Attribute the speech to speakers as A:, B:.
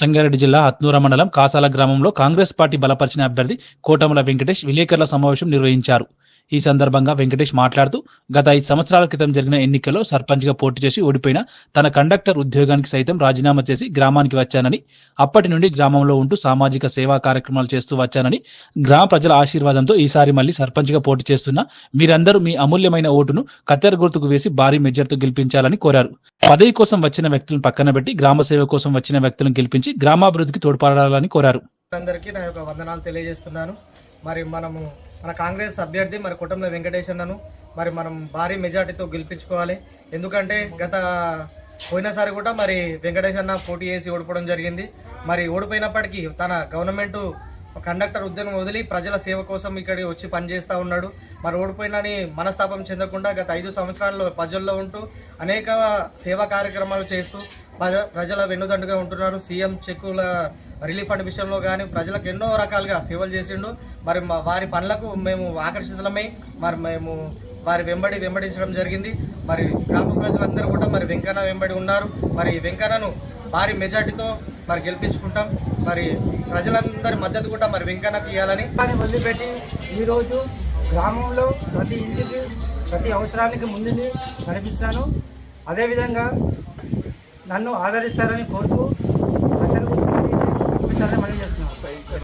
A: సంగారెడ్డి జిల్లా అత్నూర మండలం కాసాల గ్రామంలో కాంగ్రెస్ పార్టీ బలపరిచిన అభ్యర్థి కోటముల వెంకటేష్ విలేకరుల సమావేశం నిర్వహించారు. ఈ సందర్భంగా వెంకటేష్ మాట్లాడుతూ గత ఐదు సంవత్సరాల క్రితం జరిగిన ఎన్నికల్లో సర్పంచ్గా పోటీ చేసి ఓడిపోయిన తన కండక్టర్ ఉద్యోగానికి సైతం రాజీనామా చేసి గ్రామానికి వచ్చానని అప్పటి నుండి గ్రామంలో ఉంటూ సామాజిక సేవా కార్యక్రమాలు చేస్తూ వచ్చానని గ్రామ ప్రజల ఆశీర్వాదంతో ఈసారి మళ్ళీ సర్పంచ్గా పోటీ చేస్తున్న మీరందరూ మీ అమూల్యమైన ఓటును కత్తెర గుర్తుకు వేసి భారీ మెజర్తో గెలిపించాలని కోరారు. పదవి కోసం వచ్చిన వ్యక్తులను పక్కన పెట్టి గ్రామ సేవ కోసం వచ్చిన వ్యక్తులను గెలిపించి గ్రామాభివృద్ధికి తోడ్పడాలని కోరారు.
B: అందరికీ నా యొక్క వందనాలు తెలియజేస్తున్నాను. మరి మనము మన కాంగ్రెస్ అభ్యర్థి మరి కుటుంబ వెంకటేష్ అన్నను మరి మనం భారీ మెజార్టీతో గెలిపించుకోవాలి. ఎందుకంటే గత పోయినసారి కూడా మరి వెంకటేష్ అన్న పోటీ చేసి ఓడిపోవడం జరిగింది. మరి ఓడిపోయినప్పటికీ తన గవర్నమెంటు కండక్టర్ ఉద్యోగం వదిలి ప్రజల సేవ కోసం ఇక్కడ వచ్చి పనిచేస్తూ ఉన్నాడు. మరి ఓడిపోయినని మనస్తాపం చెందకుండా గత ఐదు సంవత్సరాల్లో ప్రజల్లో ఉంటూ అనేక సేవా కార్యక్రమాలు చేస్తూ ప్రజ- ప్రజల వెన్నుదండుగా ఉంటున్నారు. సీఎం చెక్కుల రిలీఫ్ ఫండ్ విషయంలో కానీ ప్రజలకు ఎన్నో రకాలుగా సేవలు చేసిండు. మరి వారి పనులకు మేము ఆకర్షితులమై మరి మేము వారి వెంబడి వెంబడించడం జరిగింది. మరి గ్రామ ప్రజలందరూ కూడా మరి వెంకన్న వెంబడి ఉన్నారు. మరి వెంకన్నను భారీ మెజార్టీతో మరి గెలిపించుకుంటాం. మరి ప్రజలందరి మద్దతు కూడా మరి వెంకన్నకు ఇవ్వాలని.
C: అని వదిలిపెట్టి ఈరోజు గ్రామంలో ప్రతి ఇంటికి ప్రతి అవసరానికి ముందుని నడిపిస్తాను. అదేవిధంగా నన్ను ఆదరిస్తారని కోరుతూ